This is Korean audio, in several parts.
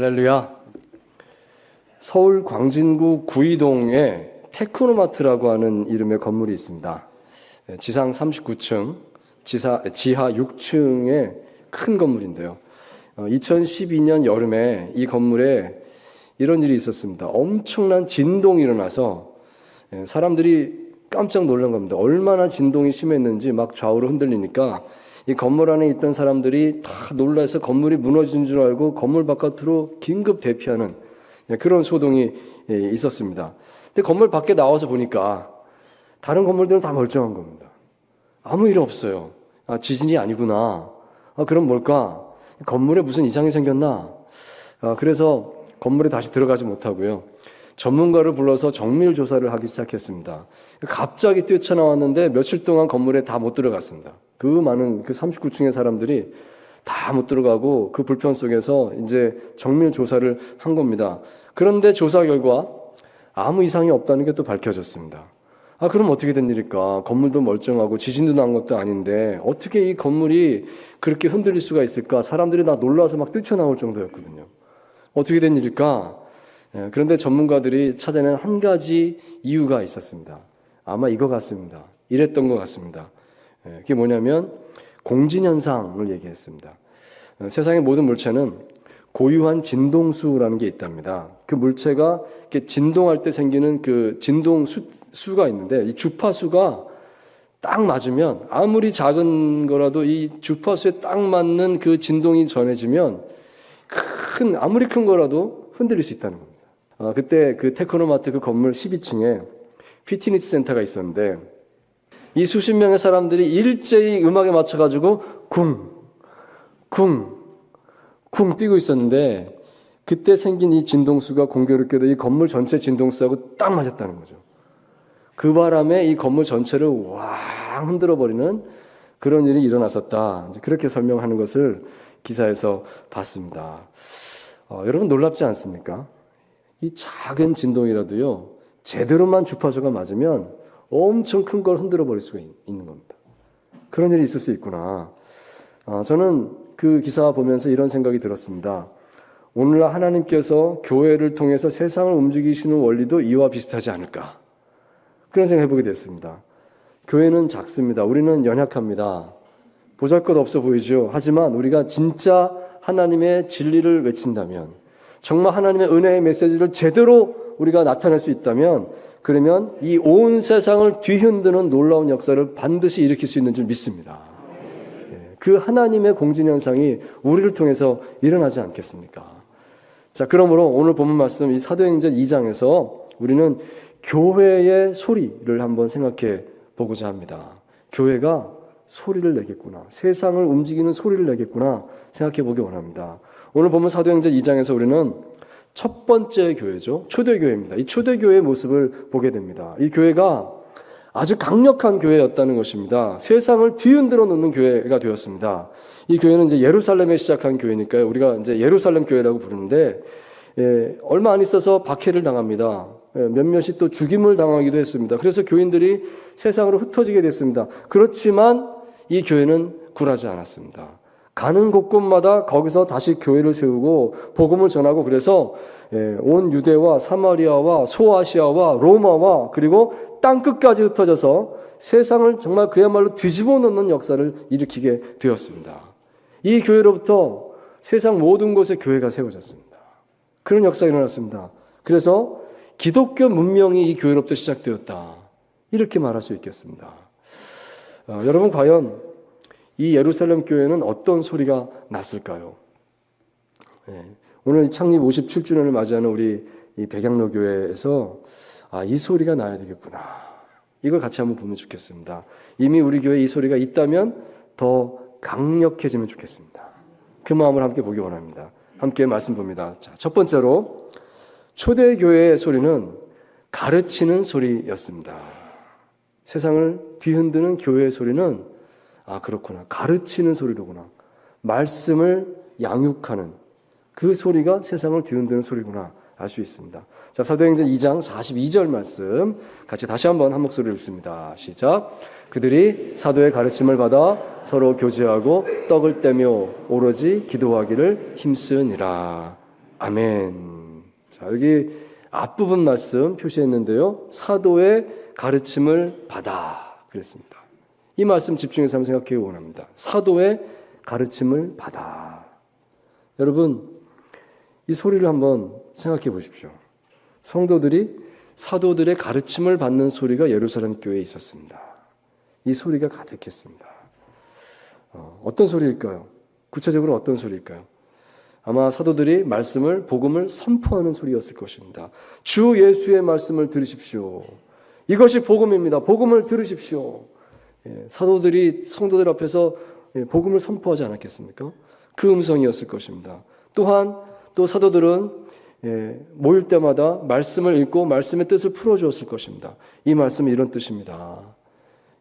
할렐루야. 서울 광진구 구이동에 테크노마트라고 하는 이름의 건물이 있습니다. 예, 지상 39층, 지하, 지하 6층의 큰 건물인데요. 2012년 여름에 이 건물에 이런 일이 있었습니다. 엄청난 진동이 일어나서 예, 사람들이 깜짝 놀란 겁니다. 얼마나 진동이 심했는지 막 좌우로 흔들리니까 이 건물 안에 있던 사람들이 다 놀라서 건물이 무너진 줄 알고 건물 바깥으로 긴급 대피하는 예, 그런 소동이 예, 있었습니다. 근데 건물 밖에 나와서 보니까 다른 건물들은 다 멀쩡한 겁니다. 아무 일 없어요. 아, 지진이 아니구나. 아, 그럼 뭘까? 건물에 무슨 이상이 생겼나? 아, 그래서 건물에 다시 들어가지 못하고요. 전문가를 불러서 정밀 조사를 하기 시작했습니다. 갑자기 뛰쳐나왔는데 며칠 동안 건물에 다 못 들어갔습니다. 그 많은 그 39층의 사람들이 다 못 들어가고 그 불편 속에서 이제 정밀 조사를 한 겁니다. 그런데 조사 결과 아무 이상이 없다는 게 또 밝혀졌습니다. 아, 그럼 어떻게 된 일일까? 건물도 멀쩡하고 지진도 난 것도 아닌데 어떻게 이 건물이 그렇게 흔들릴 수가 있을까? 사람들이 다 놀라서 막 뛰쳐나올 정도였거든요. 어떻게 된 일일까? 예, 그런데 전문가들이 찾아낸 한 가지 이유가 있었습니다. 아마 이거 같습니다. 이랬던 것 같습니다. 예, 그게 뭐냐면 공진현상을 얘기했습니다. 어, 세상의 모든 물체는 고유한 진동수라는 게 있답니다. 그 물체가 이렇게 진동할 때 생기는 그 진동 수, 수가 있는데 이 주파수가 딱 맞으면 아무리 작은 거라도 이 주파수에 딱 맞는 그 진동이 전해지면 큰 아무리 큰 거라도 흔들릴 수 있다는 겁니다. 아, 그때 그 테크노마트 그 건물 12층에 피트니스 센터가 있었는데 이 수십 명의 사람들이 일제히 음악에 맞춰가지고 쿵, 쿵, 쿵 뛰고 있었는데 그때 생긴 이 진동수가 공교롭게도 이 건물 전체 진동수하고 딱 맞았다는 거죠. 그 바람에 이 건물 전체를 왕 흔들어 버리는 그런 일이 일어났었다. 그렇게 설명하는 것을 기사에서 봤습니다. 어, 여러분 놀랍지 않습니까? 이 작은 진동이라도요, 제대로만 주파수가 맞으면 엄청 큰 걸 흔들어 버릴 수가 있는 겁니다. 그런 일이 있을 수 있구나. 어, 저는 그 기사 보면서 이런 생각이 들었습니다. 오늘날 하나님께서 교회를 통해서 세상을 움직이시는 원리도 이와 비슷하지 않을까. 그런 생각 해보게 됐습니다. 교회는 작습니다. 우리는 연약합니다. 보잘 것 없어 보이죠. 하지만 우리가 진짜 하나님의 진리를 외친다면, 정말 하나님의 은혜의 메시지를 제대로 우리가 나타낼 수 있다면, 그러면 이 온 세상을 뒤흔드는 놀라운 역사를 반드시 일으킬 수 있는 줄 믿습니다. 예, 그 하나님의 공진 현상이 우리를 통해서 일어나지 않겠습니까? 자, 그러므로 오늘 본문 말씀 이 사도행전 2장에서 우리는 교회의 소리를 한번 생각해 보고자 합니다. 교회가 소리를 내겠구나. 세상을 움직이는 소리를 내겠구나. 생각해 보기 원합니다. 오늘 보면 사도행전 2장에서 우리는 첫 번째 교회죠. 초대교회입니다. 이 초대교회의 모습을 보게 됩니다. 이 교회가 아주 강력한 교회였다는 것입니다. 세상을 뒤흔들어 놓는 교회가 되었습니다. 이 교회는 이제 예루살렘에 시작한 교회니까요. 우리가 이제 예루살렘 교회라고 부르는데, 예, 얼마 안 있어서 박해를 당합니다. 예, 몇몇이 또 죽임을 당하기도 했습니다. 그래서 교인들이 세상으로 흩어지게 됐습니다. 그렇지만 이 교회는 굴하지 않았습니다. 가는 곳곳마다 거기서 다시 교회를 세우고 복음을 전하고 그래서 예, 온 유대와 사마리아와 소아시아와 로마와 그리고 땅 끝까지 흩어져서 세상을 정말 그야말로 뒤집어 놓는 역사를 일으키게 되었습니다. 이 교회로부터 세상 모든 곳에 교회가 세워졌습니다. 그런 역사가 일어났습니다. 그래서 기독교 문명이 이 교회로부터 시작되었다. 이렇게 말할 수 있겠습니다. 어, 여러분 과연 이 예루살렘 교회는 어떤 소리가 났을까요? 네. 오늘 창립 57주년을 맞이하는 우리 이 백양로 교회에서 아, 이 소리가 나야 되겠구나. 이걸 같이 한번 보면 좋겠습니다. 이미 우리 교회에 이 소리가 있다면 더 강력해지면 좋겠습니다. 그 마음을 함께 보기 원합니다. 함께 말씀 봅니다. 자, 첫 번째로 초대교회의 소리는 가르치는 소리였습니다. 세상을 뒤흔드는 교회의 소리는 아, 그렇구나. 가르치는 소리로구나. 말씀을 양육하는 그 소리가 세상을 뒤흔드는 소리구나. 알 수 있습니다. 자, 사도행전 2장 42절 말씀 같이 다시 한번 한 목소리로 읽습니다. 시작. 그들이 사도의 가르침을 받아 서로 교제하고 떡을 떼며 오로지 기도하기를 힘쓰니라. 아멘. 자, 여기 앞부분 말씀 표시했는데요. 사도의 가르침을 받아. 그랬습니다. 이 말씀 집중해서 한번 생각해 원합니다. 사도의 가르침을 받아. 여러분, 이 소리를 한번 생각해 보십시오. 성도들이 사도들의 가르침을 받는 소리가 예루살렘 교회에 있었습니다. 이 소리가 가득했습니다. 어, 어떤 소리일까요? 구체적으로 어떤 소리일까요? 아마 사도들이 말씀을 복음을 선포하는 소리였을 것입니다. 주 예수의 말씀을 들으십시오. 이것이 복음입니다. 복음을 들으십시오. 예, 사도들이 성도들 앞에서 예, 복음을 선포하지 않았겠습니까? 그 음성이었을 것입니다. 또한 또 사도들은 예, 모일 때마다 말씀을 읽고 말씀의 뜻을 풀어주었을 것입니다. 이 말씀은 이런 뜻입니다.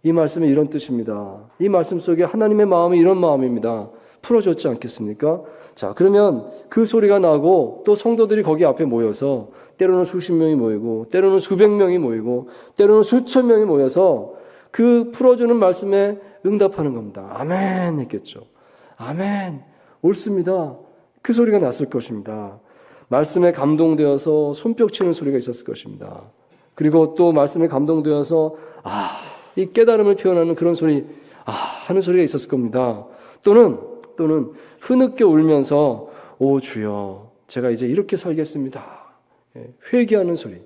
이 말씀은 이런 뜻입니다. 이 말씀 속에 하나님의 마음이 이런 마음입니다. 풀어줬지 않겠습니까? 자, 그러면 그 소리가 나고 또 성도들이 거기 앞에 모여서 때로는 수십 명이 모이고 때로는 수백 명이 모이고 때로는 수천 명이 모여서 그 풀어주는 말씀에 응답하는 겁니다. 아멘 했겠죠. 아멘. 옳습니다. 그 소리가 났을 것입니다. 말씀에 감동되어서 손뼉 치는 소리가 있었을 것입니다. 그리고 또 말씀에 감동되어서 아, 이 깨달음을 표현하는 그런 소리 아, 하는 소리가 있었을 겁니다. 또는 또는 흐느껴 울면서 오 주여 제가 이제 이렇게 살겠습니다. 예, 회개하는 소리.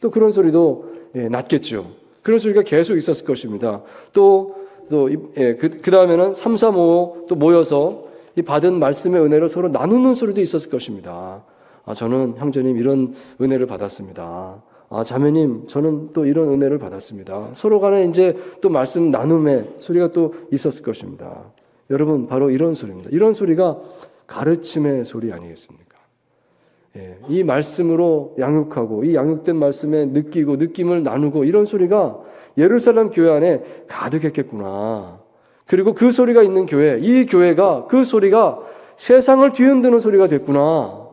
또 그런 소리도 예, 났겠죠. 그런 소리가 계속 있었을 것입니다. 또, 또, 예, 그, 그 다음에는 3, 3, 5 또 모여서 이 받은 말씀의 은혜를 서로 나누는 소리도 있었을 것입니다. 아, 저는 형제님 이런 은혜를 받았습니다. 아, 자매님, 저는 또 이런 은혜를 받았습니다. 서로 간에 이제 또 말씀 나눔의 소리가 또 있었을 것입니다. 여러분, 바로 이런 소리입니다. 이런 소리가 가르침의 소리 아니겠습니까? 예, 이 말씀으로 양육하고 이 양육된 말씀에 느끼고 느낌을 나누고 이런 소리가 예루살렘 교회 안에 가득했겠구나. 그리고 그 소리가 있는 교회, 이 교회가 그 소리가 세상을 뒤흔드는 소리가 됐구나.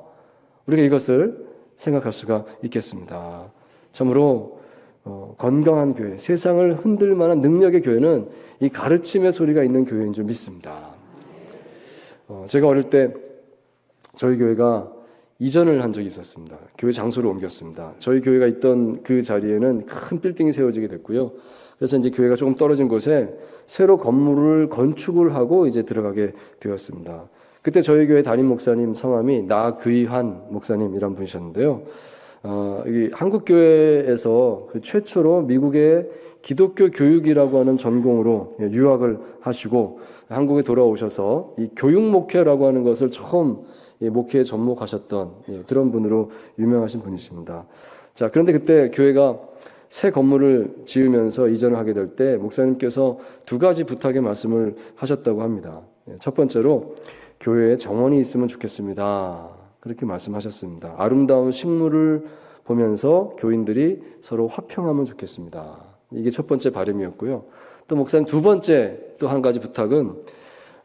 우리가 이것을 생각할 수가 있겠습니다. 참으로 어, 건강한 교회, 세상을 흔들 만한 능력의 교회는 이 가르침의 소리가 있는 교회인 줄 믿습니다. 어, 제가 어릴 때 저희 교회가 이전을 한 적이 있었습니다. 교회 장소를 옮겼습니다. 저희 교회가 있던 그 자리에는 큰 빌딩이 세워지게 됐고요. 그래서 이제 교회가 조금 떨어진 곳에 새로 건물을 건축을 하고 이제 들어가게 되었습니다. 그때 저희 교회 담임 목사님 성함이 나그이한 목사님이란 분이셨는데요. 어, 이 한국 교회에서 그 최초로 미국의 기독교 교육이라고 하는 전공으로 유학을 하시고 한국에 돌아오셔서 이 교육 목회라고 하는 것을 처음 목회에 접목하셨던 예, 그런 분으로 유명하신 분이십니다. 자, 그런데 그때 교회가 새 건물을 지으면서 이전을 하게 될 때 목사님께서 두 가지 부탁의 말씀을 하셨다고 합니다. 예, 첫 번째로 교회에 정원이 있으면 좋겠습니다. 그렇게 말씀하셨습니다. 아름다운 식물을 보면서 교인들이 서로 화평하면 좋겠습니다. 이게 첫 번째 바람이었고요. 또 목사님 두 번째 또 한 가지 부탁은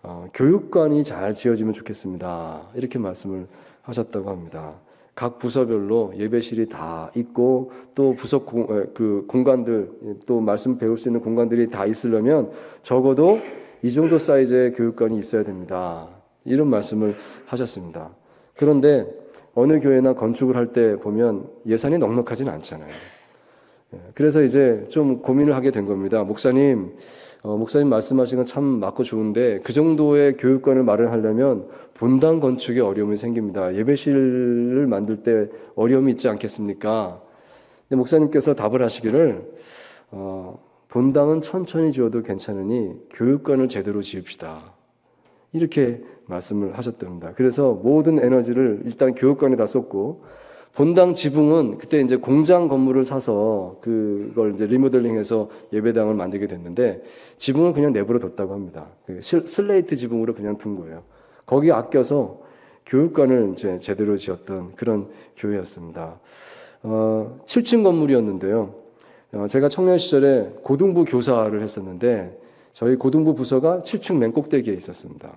어, 교육관이 잘 지어지면 좋겠습니다. 이렇게 말씀을 하셨다고 합니다. 각 부서별로 예배실이 다 있고 또 부서 공, 그 공간들 또 말씀 배울 수 있는 공간들이 다 있으려면 적어도 이 정도 사이즈의 교육관이 있어야 됩니다. 이런 말씀을 하셨습니다. 그런데 어느 교회나 건축을 할 때 보면 예산이 넉넉하지는 않잖아요. 예, 그래서 이제 좀 고민을 하게 된 겁니다. 목사님, 어, 목사님 말씀하신 건 참 맞고 좋은데 그 정도의 교육관을 마련하려면 본당 건축에 어려움이 생깁니다. 예배실을 만들 때 어려움이 있지 않겠습니까? 근데 목사님께서 답을 하시기를 어, 본당은 천천히 지어도 괜찮으니 교육관을 제대로 지읍시다. 이렇게 말씀을 하셨답니다. 그래서 모든 에너지를 일단 교육관에 다 쏟고 본당 지붕은 그때 이제 공장 건물을 사서 그걸 이제 리모델링해서 예배당을 만들게 됐는데 지붕을 그냥 내버려 뒀다고 합니다. 그 슬레이트 지붕으로 그냥 둔 거예요. 거기 아껴서 교육관을 이제 제대로 지었던 그런 교회였습니다. 어, 7층 건물이었는데요. 어, 제가 청년 시절에 고등부 교사를 했었는데 저희 고등부 부서가 7층 맨 꼭대기에 있었습니다.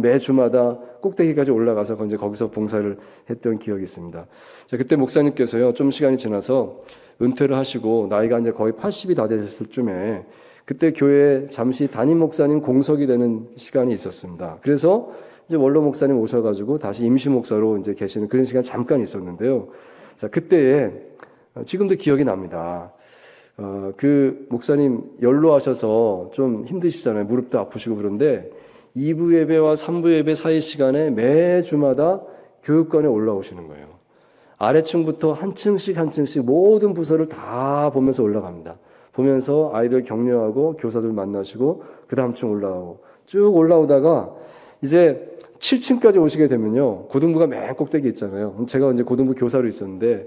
매 주마다 꼭대기까지 올라가서 이제 거기서 봉사를 했던 기억이 있습니다. 자, 그때 목사님께서요, 좀 시간이 지나서 은퇴를 하시고 나이가 이제 거의 80이 다 됐을 쯤에 그때 교회에 잠시 담임 목사님 공석이 되는 시간이 있었습니다. 그래서 이제 원로 목사님 오셔가지고 다시 임시 목사로 이제 계시는 그런 시간 잠깐 있었는데요. 자 그때에 어, 지금도 기억이 납니다. 어, 그 목사님 연로하셔서 좀 힘드시잖아요. 무릎도 아프시고 그런데 2부 예배와 3부 예배 사이 시간에 매 주마다 교육관에 올라오시는 거예요. 아래층부터 한 층씩 한 층씩 모든 부서를 다 보면서 올라갑니다. 보면서 아이들 격려하고 교사들 만나시고 그 다음 층 올라오고 쭉 올라오다가 이제 7층까지 오시게 되면요. 고등부가 맨 꼭대기 있잖아요. 제가 이제 고등부 교사로 있었는데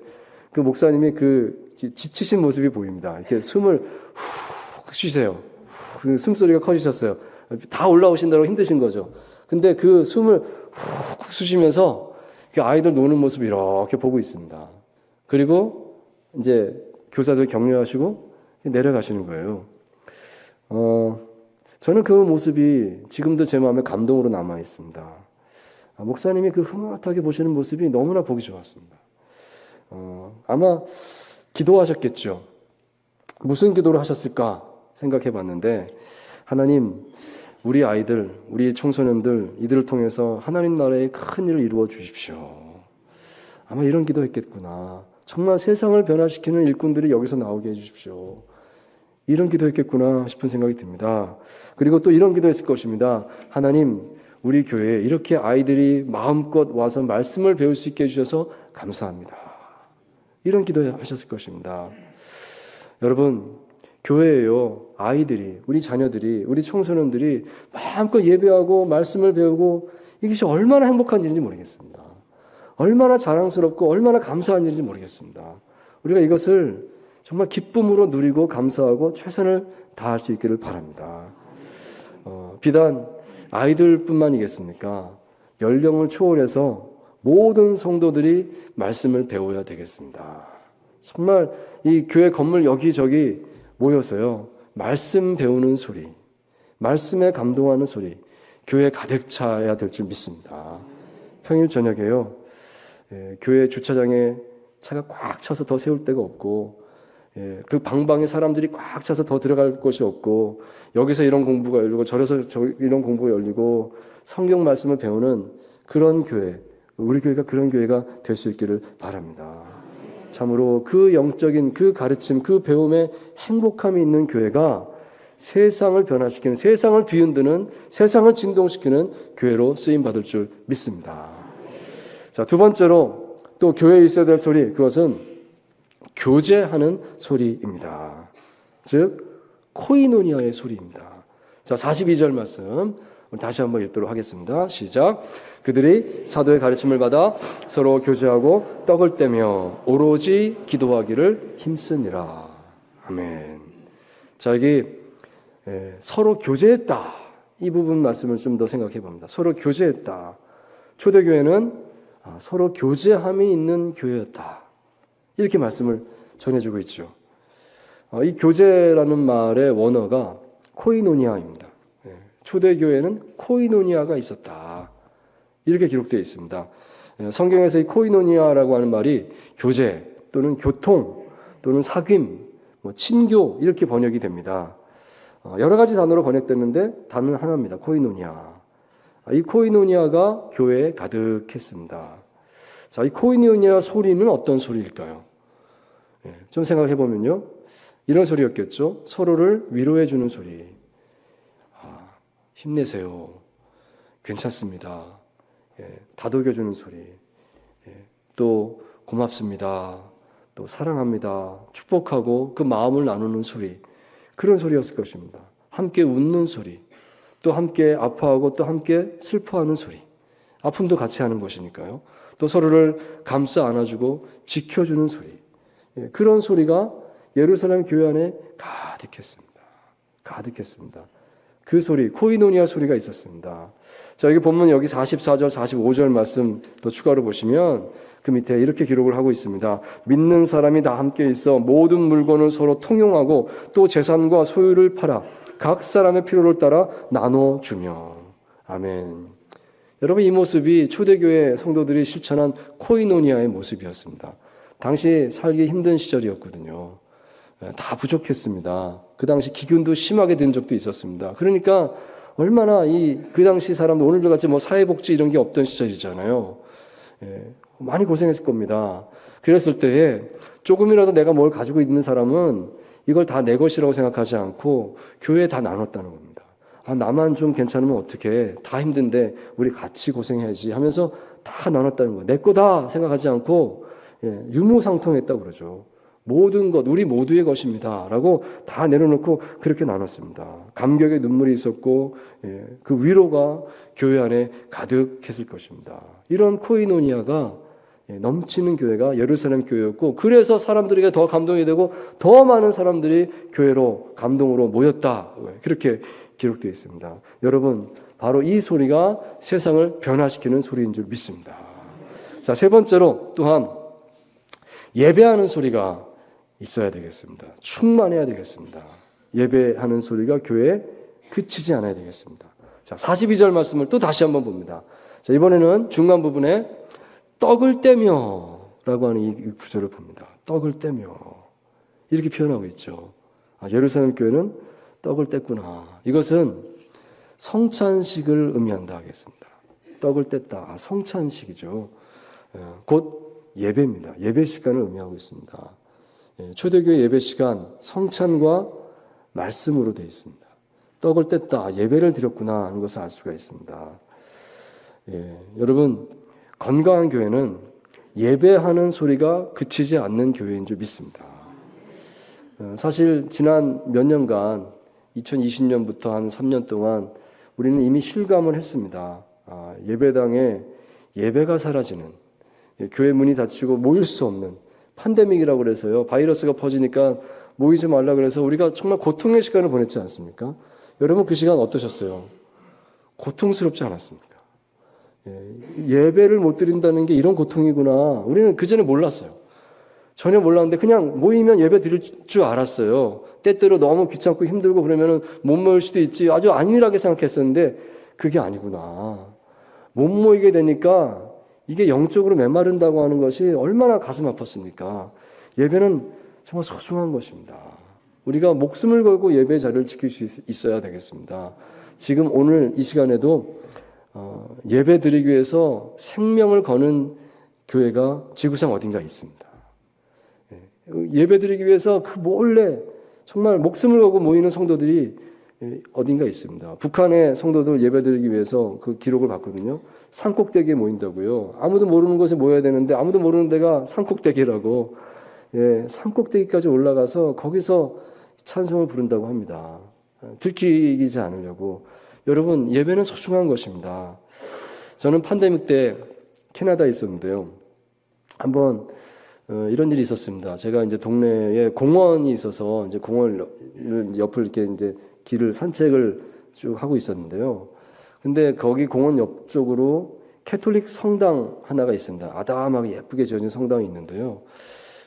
그 목사님이 그 지- 지치신 모습이 보입니다. 이렇게 숨을 훅 쉬세요. 그 숨소리가 커지셨어요. 다 올라오신다고 힘드신 거죠. 근데 그 숨을 훅 쉬시면서 그 아이들 노는 모습 이렇게 보고 있습니다. 그리고 이제 교사들 격려하시고 내려가시는 거예요. 어, 저는 그 모습이 지금도 제 마음에 감동으로 남아 있습니다. 아, 목사님이 그 흐뭇하게 보시는 모습이 너무나 보기 좋았습니다. 어, 아마 기도하셨겠죠. 무슨 기도를 하셨을까 생각해 봤는데, 하나님, 우리 아이들, 우리 청소년들, 이들을 통해서 하나님 나라의 큰 일을 이루어 주십시오. 아마 이런 기도 했겠구나. 정말 세상을 변화시키는 일꾼들이 여기서 나오게 해 주십시오. 이런 기도 했겠구나 싶은 생각이 듭니다. 그리고 또 이런 기도 했을 것입니다. 하나님, 우리 교회에 이렇게 아이들이 마음껏 와서 말씀을 배울 수 있게 해주셔서 감사합니다. 이런 기도 하셨을 것입니다. 여러분, 교회에요. 아이들이, 우리 자녀들이, 우리 청소년들이 마음껏 예배하고 말씀을 배우고 이것이 얼마나 행복한 일인지 모르겠습니다. 얼마나 자랑스럽고 얼마나 감사한 일인지 모르겠습니다. 우리가 이것을 정말 기쁨으로 누리고 감사하고 최선을 다할 수 있기를 바랍니다. 어, 비단 아이들뿐만이겠습니까? 연령을 초월해서 모든 성도들이 말씀을 배워야 되겠습니다. 정말 이 교회 건물 여기저기 모여서요, 말씀 배우는 소리, 말씀에 감동하는 소리, 교회 가득 차야 될 줄 믿습니다. 평일 저녁에요, 예, 교회 주차장에 차가 꽉 차서 더 세울 데가 없고, 예, 그 방방에 사람들이 꽉 차서 더 들어갈 곳이 없고, 여기서 이런 공부가 열리고, 저래서 저 이런 공부가 열리고, 성경 말씀을 배우는 그런 교회, 우리 교회가 그런 교회가 될 수 있기를 바랍니다. 참으로 그 영적인 그 가르침, 그 배움에 행복함이 있는 교회가 세상을 변화시키는, 세상을 뒤흔드는, 세상을 진동시키는 교회로 쓰임 받을 줄 믿습니다. 자, 두 번째로 또 교회에 있어야 될 소리, 그것은 교제하는 소리입니다. 즉, 코이노니아의 소리입니다. 자, 42절 말씀. 다시 한번 읽도록 하겠습니다. 시작. 그들이 사도의 가르침을 받아 서로 교제하고 떡을 떼며 오로지 기도하기를 힘쓰니라. 아멘. 자, 여기 예, 서로 교제했다. 이 부분 말씀을 좀 더 생각해 봅니다. 서로 교제했다. 초대교회는 아, 서로 교제함이 있는 교회였다. 이렇게 말씀을 전해주고 있죠. 아, 이 교제라는 말의 원어가 코이노니아입니다. 예, 초대교회는 코이노니아가 있었다. 이렇게 기록되어 있습니다. 예, 성경에서 이 코이노니아라고 하는 말이 교제 또는 교통 또는 사귐, 뭐 친교 이렇게 번역이 됩니다. 어, 여러 가지 단어로 번역됐는데 단어는 하나입니다. 코이노니아. 아, 이 코이노니아가 교회에 가득했습니다. 자, 이 코이노니아 소리는 어떤 소리일까요? 예, 좀 생각해 보면요. 이런 소리였겠죠. 서로를 위로해 주는 소리. 아, 힘내세요. 괜찮습니다. 예, 다독여 주는 소리. 예, 또 고맙습니다. 또 사랑합니다. 축복하고 그 마음을 나누는 소리. 그런 소리였을 것입니다. 함께 웃는 소리. 또 함께 아파하고 또 함께 슬퍼하는 소리. 아픔도 같이 하는 것이니까요. 또 서로를 감싸 안아주고 지켜주는 소리. 예, 그런 소리가 예루살렘 교회 안에 가득했습니다. 가득했습니다. 그 소리, 코이노니아 소리가 있었습니다. 자, 여기 보면 여기 44절, 45절 말씀 또 추가로 보시면 그 밑에 이렇게 기록을 하고 있습니다. 믿는 사람이 다 함께 있어 모든 물건을 서로 통용하고 또 재산과 소유를 팔아 각 사람의 필요를 따라 나눠주며. 아멘. 여러분, 이 모습이 초대교회 성도들이 실천한 코이노니아의 모습이었습니다. 당시 살기 힘든 시절이었거든요. 다 부족했습니다. 그 당시 기근도 심하게 된 적도 있었습니다. 그러니까 얼마나 이 그 당시 사람들 오늘도 같이 뭐 사회복지 이런 게 없던 시절이잖아요. 예, 많이 고생했을 겁니다. 그랬을 때에 조금이라도 내가 뭘 가지고 있는 사람은 이걸 다 내 것이라고 생각하지 않고 교회에 다 나눴다는 겁니다. 아, 나만 좀 괜찮으면 어떻게 다 힘든데 우리 같이 고생해야지 하면서 다 나눴다는 거예요. 내 거다 생각하지 않고 예, 유무상통했다고 그러죠. 모든 것 우리 모두의 것입니다 라고 다 내려놓고 그렇게 나눴습니다. 감격의 눈물이 있었고 예, 그 위로가 교회 안에 가득했을 것입니다. 이런 코이노니아가 예, 넘치는 교회가 예루살렘 교회였고 그래서 사람들에게 더 감동이 되고 더 많은 사람들이 교회로 감동으로 모였다 예, 그렇게 기록되어 있습니다. 여러분 바로 이 소리가 세상을 변화시키는 소리인 줄 믿습니다. 자 세 번째로 또한 예배하는 소리가 있어야 되겠습니다. 충만해야 되겠습니다. 예배하는 소리가 교회에 그치지 않아야 되겠습니다. 자, 42절 말씀을 또 다시 한번 봅니다. 자, 이번에는 중간 부분에 떡을 떼며 라고 하는 이 구절을 봅니다. 떡을 떼며. 이렇게 표현하고 있죠. 아, 예루살렘 교회는 떡을 뗐구나. 이것은 성찬식을 의미한다 하겠습니다. 떡을 뗐다. 아, 성찬식이죠. 어, 곧 예배입니다. 예배 시간을 의미하고 있습니다. 예, 초대교회 예배 시간 성찬과 말씀으로 되어 있습니다. 떡을 뗐다, 예배를 드렸구나 하는 것을 알 수가 있습니다. 예, 여러분 건강한 교회는 예배하는 소리가 그치지 않는 교회인 줄 믿습니다. 어, 사실 지난 몇 년간 2020년부터 한 3년 동안 우리는 이미 실감을 했습니다. 아, 예배당에 예배가 사라지는 예, 교회 문이 닫히고 모일 수 없는 팬데믹이라고 그래서요. 바이러스가 퍼지니까 모이지 말라 그래서 우리가 정말 고통의 시간을 보냈지 않습니까? 여러분 그 시간 어떠셨어요? 고통스럽지 않았습니까? 예, 배를 못 드린다는 게 이런 고통이구나. 우리는 그 전에 몰랐어요. 전혀 몰랐는데 그냥 모이면 예배 드릴 줄 알았어요. 때때로 너무 귀찮고 힘들고 그러면은 못 모일 수도 있지. 아주 안일하게 생각했었는데 그게 아니구나. 못 모이게 되니까 이게 영적으로 메마른다고 하는 것이 얼마나 가슴 아팠습니까? 예배는 정말 소중한 것입니다. 우리가 목숨을 걸고 예배 자리를 지킬 수 있어야 되겠습니다. 지금 오늘 이 시간에도 어, 예배 드리기 위해서 생명을 거는 교회가 지구상 어딘가 있습니다. 예, 예배 드리기 위해서 그 몰래 정말 목숨을 걸고 모이는 성도들이 예, 어딘가 있습니다. 북한의 성도들 예배드리기 위해서 그 기록을 봤거든요. 산꼭대기에 모인다고요. 아무도 모르는 곳에 모여야 되는데 아무도 모르는 데가 산꼭대기라고 예, 산꼭대기까지 올라가서 거기서 찬송을 부른다고 합니다. 들키지 않으려고. 여러분 예배는 소중한 것입니다. 저는 팬데믹 때 캐나다에 있었는데요. 한번 어, 이런 일이 있었습니다. 제가 이제 동네에 공원이 있어서 이제 공원 옆을 이렇게 이제 길을 산책을 쭉 하고 있었는데요. 근데 거기 공원 옆쪽으로 캐톨릭 성당 하나가 있습니다. 아담하게 예쁘게 지어진 성당이 있는데요.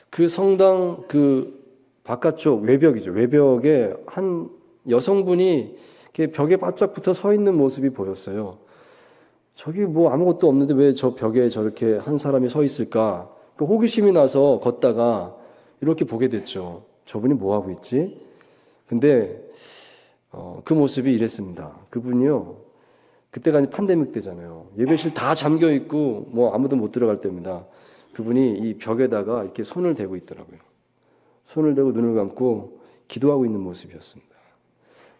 그 성당 그 바깥쪽 외벽이죠. 외벽에 한 여성분이 벽에 바짝 붙어 서 있는 모습이 보였어요. 저기 뭐 아무것도 없는데 왜 저 벽에 저렇게 한 사람이 서 있을까? 그 호기심이 나서 걷다가 이렇게 보게 됐죠. 저분이 뭐 하고 있지? 근데 어, 그 모습이 이랬습니다. 그분이요. 그때가 이제 팬데믹 때잖아요. 예배실 다 잠겨 있고 뭐 아무도 못 들어갈 때입니다. 그분이 이 벽에다가 이렇게 손을 대고 있더라고요. 손을 대고 눈을 감고 기도하고 있는 모습이었습니다.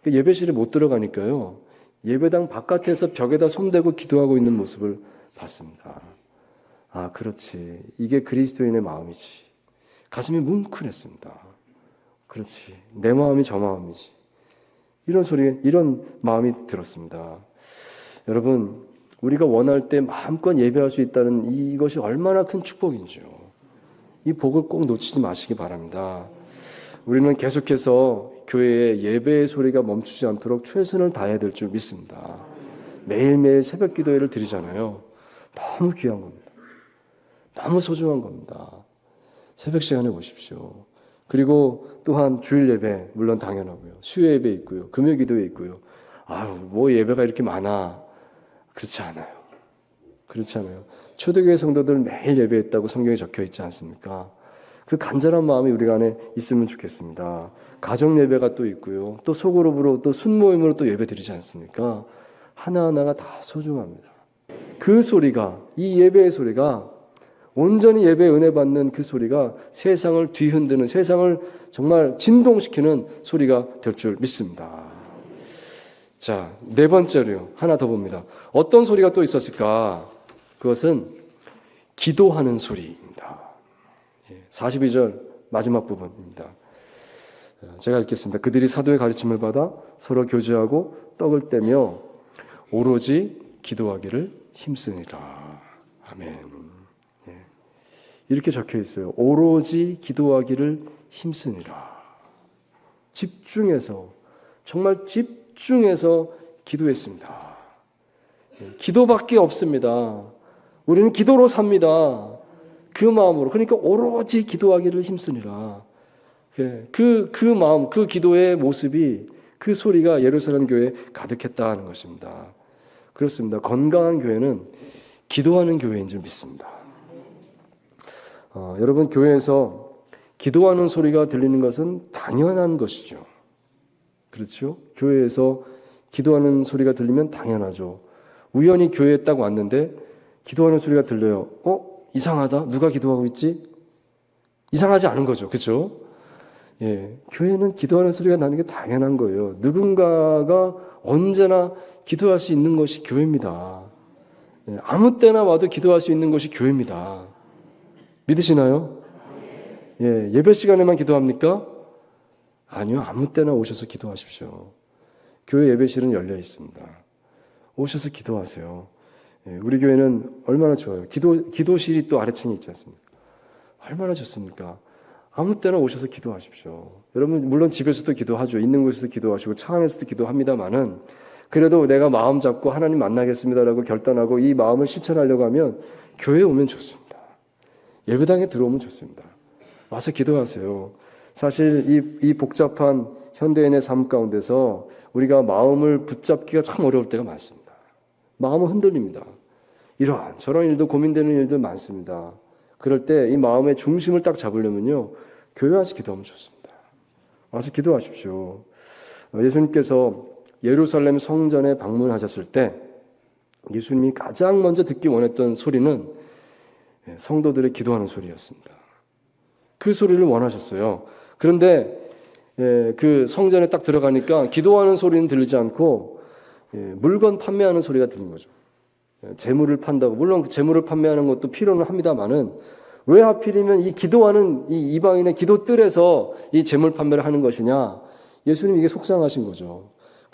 그 예배실에 못 들어가니까요. 예배당 바깥에서 벽에다 손대고 기도하고 있는 모습을 봤습니다. 아, 그렇지. 이게 그리스도인의 마음이지. 가슴이 뭉클했습니다. 그렇지. 내 마음이 저 마음이지. 이런 소리, 이런 마음이 들었습니다. 여러분, 우리가 원할 때 마음껏 예배할 수 있다는 이것이 얼마나 큰 축복인지요. 이 복을 꼭 놓치지 마시기 바랍니다. 우리는 계속해서 교회의 예배의 소리가 멈추지 않도록 최선을 다해야 될 줄 믿습니다. 매일매일 새벽 기도회를 드리잖아요. 너무 귀한 겁니다. 너무 소중한 겁니다. 새벽 시간에 오십시오. 그리고 또한 주일 예배 물론 당연하고요. 수요 예배 있고요. 금요 기도회 있고요. 아유, 뭐 예배가 이렇게 많아. 그렇지 않아요. 그렇지 않아요. 초대교회 성도들 매일 예배했다고 성경에 적혀 있지 않습니까? 그 간절한 마음이 우리 안에 있으면 좋겠습니다. 가정 예배가 또 있고요. 또 속으로부로 또 순모임으로 또 예배 드리지 않습니까? 하나하나가 다 소중합니다. 그 소리가 이 예배의 소리가 온전히 예배 은혜 받는 그 소리가 세상을 뒤흔드는 세상을 정말 진동시키는 소리가 될 줄 믿습니다. 자, 네 번째로요. 하나 더 봅니다. 어떤 소리가 또 있었을까? 그것은 기도하는 소리입니다. 42절 마지막 부분입니다. 제가 읽겠습니다. 그들이 사도의 가르침을 받아 서로 교제하고 떡을 떼며 오로지 기도하기를 힘쓰니라. 아멘. 예. 이렇게 적혀 있어요. 오로지 기도하기를 힘쓰니라. 집중해서 정말 집중해서 기도했습니다. 예, 기도밖에 없습니다. 우리는 기도로 삽니다. 그 마음으로 그러니까 오로지 기도하기를 힘쓰니라. 예, 그, 그 마음, 그 기도의 모습이 그 소리가 예루살렘 교회에 가득했다는 것입니다. 그렇습니다. 건강한 교회는 기도하는 교회인 줄 믿습니다. 어, 여러분, 교회에서 기도하는 소리가 들리는 것은 당연한 것이죠. 그렇죠? 교회에서 기도하는 소리가 들리면 당연하죠. 우연히 교회에 딱 왔는데 기도하는 소리가 들려요. 어? 이상하다. 누가 기도하고 있지? 이상하지 않은 거죠. 그렇죠? 예. 교회는 기도하는 소리가 나는 게 당연한 거예요. 누군가가 언제나 기도할 수 있는 것이 교회입니다. 예, 아무 때나 와도 기도할 수 있는 것이 교회입니다. 믿으시나요? 예, 예배 시간에만 기도합니까? 아니요, 아무 때나 오셔서 기도하십시오. 교회 예배실은 열려 있습니다. 오셔서 기도하세요. 예, 우리 교회는 얼마나 좋아요. 기도, 기도실이 또 아래층에 있지 않습니까? 얼마나 좋습니까? 아무 때나 오셔서 기도하십시오. 여러분, 물론 집에서도 기도하죠. 있는 곳에서도 기도하시고, 차 안에서도 기도합니다만은, 그래도 내가 마음 잡고 하나님 만나겠습니다라고 결단하고 이 마음을 실천하려고 하면 교회에 오면 좋습니다. 예배당에 들어오면 좋습니다. 와서 기도하세요. 사실 이, 이 복잡한 현대인의 삶 가운데서 우리가 마음을 붙잡기가 참 어려울 때가 많습니다. 마음은 흔들립니다. 이런 저런 일도 고민되는 일도 많습니다. 그럴 때 이 마음의 중심을 딱 잡으려면요. 교회 와서 기도하면 좋습니다. 와서 기도하십시오. 어, 예수님께서 예루살렘 성전에 방문하셨을 때 예수님이 가장 먼저 듣기 원했던 소리는 예, 성도들의 기도하는 소리였습니다. 그 소리를 원하셨어요. 그런데 예, 그 성전에 딱 들어가니까 기도하는 소리는 들리지 않고 예, 물건 판매하는 소리가 들린 거죠. 재물을 판다고 물론 그 재물을 판매하는 것도 필요는 합니다만은 왜 하필이면 이 기도하는 이 이방인의 기도 뜰에서 이 재물 판매를 하는 것이냐? 예수님 이게 속상하신 거죠.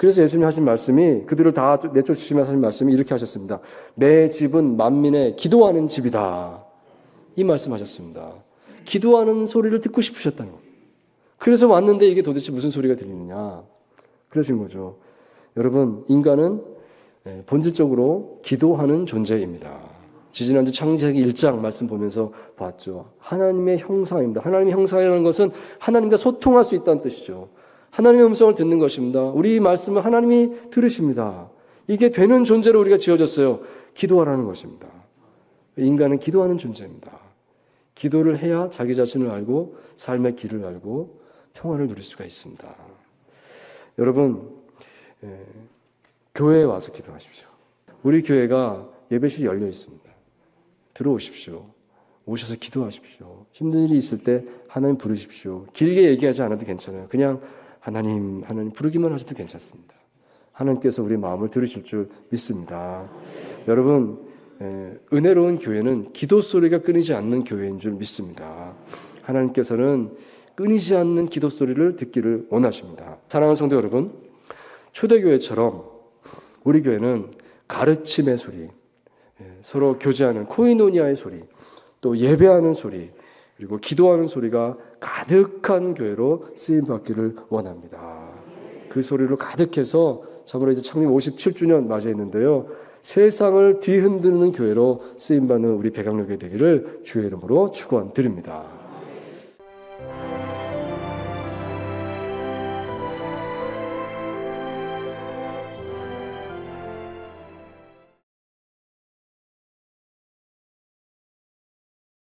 그래서 예수님 하신 말씀이 그들을 다 내쫓으시면서 하신 말씀이 이렇게 하셨습니다. 내 집은 만민의 기도하는 집이다. 이 말씀하셨습니다. 기도하는 소리를 듣고 싶으셨다는 거예요. 그래서 왔는데 이게 도대체 무슨 소리가 들리느냐? 그러신 거죠. 여러분, 인간은 예, 본질적으로 기도하는 존재입니다. 지지난주 창세기 1장 말씀 보면서 봤죠. 하나님의 형상입니다. 하나님의 형상이라는 것은 하나님과 소통할 수 있다는 뜻이죠. 하나님의 음성을 듣는 것입니다. 우리 말씀을 하나님이 들으십니다. 이게 되는 존재로 우리가 지어졌어요. 기도하라는 것입니다. 인간은 기도하는 존재입니다. 기도를 해야 자기 자신을 알고 삶의 길을 알고 평화를 누릴 수가 있습니다. 여러분, 예, 교회에 와서 기도하십시오. 우리 교회가 예배실이 열려 있습니다. 들어오십시오. 오셔서 기도하십시오. 힘든 일이 있을 때 하나님 부르십시오. 길게 얘기하지 않아도 괜찮아요. 그냥 하나님, 하나님 부르기만 하셔도 괜찮습니다. 하나님께서 우리 마음을 들으실 줄 믿습니다. 여러분, 에, 은혜로운 교회는 기도 소리가 끊이지 않는 교회인 줄 믿습니다. 하나님께서는 끊이지 않는 기도 소리를 듣기를 원하십니다. 사랑하는 성도 여러분, 초대교회처럼 우리 교회는 가르침의 소리, 서로 교제하는 코이노니아의 소리, 또 예배하는 소리, 그리고 기도하는 소리가 가득한 교회로 쓰임 받기를 원합니다. 그 소리로 가득해서 참으로 이제 창립 57주년 맞이했는데요. 세상을 뒤흔드는 교회로 쓰임 받는 우리 백양교회 되기를 주의 이름으로 축원드립니다.